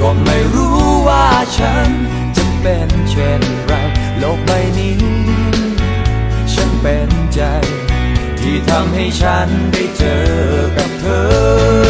ก็ไม่รู้ว่าฉันจะเป็นเช่นไรโลกใบนี้ ฉันเป็นใจ ที่ทำให้ฉันได้เจอกับเธอ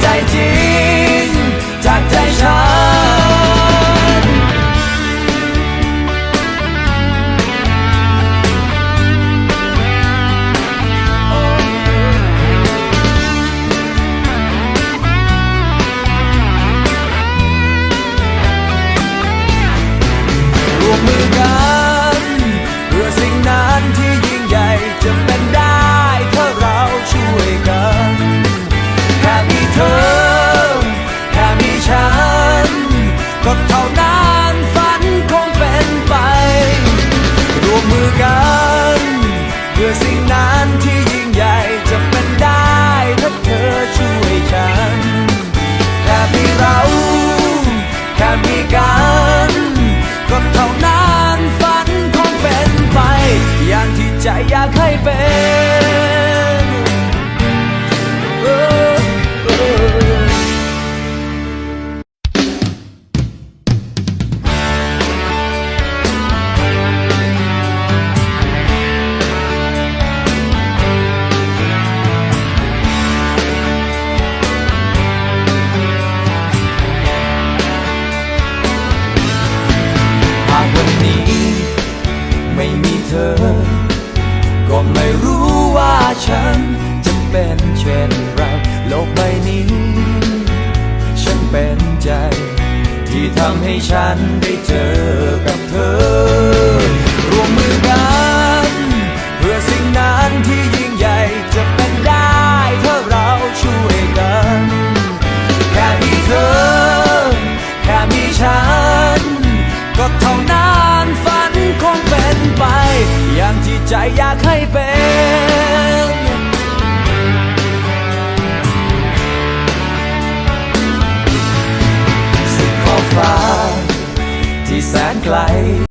再见。ำให้ฉันได้เจอกับเธอ ร่วมมือกัน เพื่อสิ่งนั้นที่ยิ่งใหญ่จะเป็นได้ถ้าเราช่วยกัน แค่มีเธอ แค่มีฉัน ก็เท่านั้นฝันคงเป็นไป อย่างที่ใจอยากให้เป็น